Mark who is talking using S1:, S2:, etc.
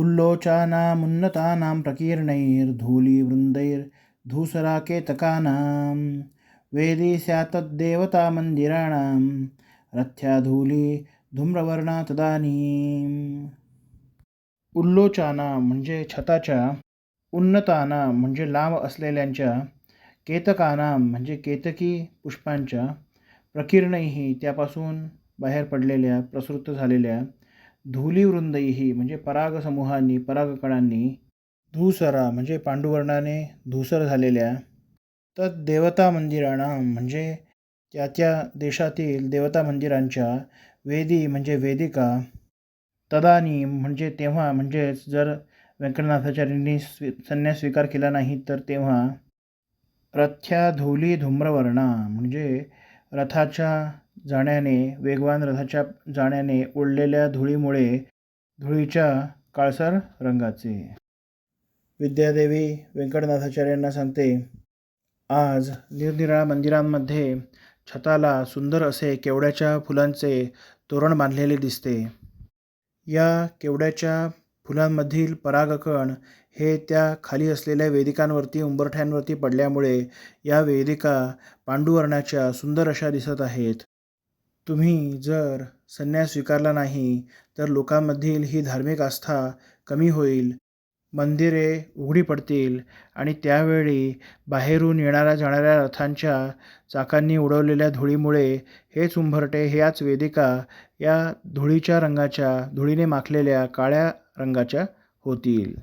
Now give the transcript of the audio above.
S1: उल्लोचानामुन्नतानां प्रकीर्णैर्धूलिवृन्दैर्धूसराकेतकानां। वेदी स्यात्तद्देवतामन्दिराणां रथ्या धूली धूम्रवर्णा तदानीम् उल्लोचाना म्हणजे छताच्या उन्नताना म्हणजे लांब असलेल्यांच्या केतकानां म्हणजे केतकी पुष्पांच्या प्रकीर्णैही त्यापासून बाहेर पडलेल्या प्रसृत झालेल्या धूलिवृंदैही म्हणजे परागसमूहांनी परागकणांनी धूसरा म्हणजे पांडुवर्णाने धूसर झालेल्या तर देवता मंदिराणा म्हणजे त्या त्या देशातील देवता मंदिरांच्या वेदी म्हणजे वेदिका तदानीम म्हणजे तेव्हा म्हणजेच जर व्यंकटनाथाचार्यांनी स्वी संन्यास स्वीकार केला नाही तर तेव्हा रथ्या धूली धूम्रवर्णा म्हणजे रथाच्या जाण्याने वेगवान रथाच्या जाण्याने उडलेल्या धुळीमुळे धुळीच्या काळसर रंगाचे. विद्यादेवी व्यंकटनाथाचार्यांना सांगते आज निरनिराळ्या मंदिरांमध्ये छताला सुंदर असे केवड्याच्या फुलांचे तोरण बांधलेले दिसते. या केवड्याच्या फुलांमधील परागकण हे त्या खाली असलेल्या वेदिकांवरती उंबरठ्यांवरती पडल्यामुळे या वेदिका पांडुवर्णाच्या सुंदर अशा दिसत आहेत. तुम्ही जर संन्यास स्वीकारला नाही तर लोकांमधील ही धार्मिक आस्था कमी होईल मंदिरे उघडी पडतील आणि त्यावेळी बाहेरून येणाऱ्या जाणाऱ्या रथांच्या चाकांनी उडवलेल्या धुळीमुळे हेच उंभरटे ह्याच वेदिका या धुळीच्या रंगाच्या धुळीने माखलेल्या काळ्या रंगाच्या होतील.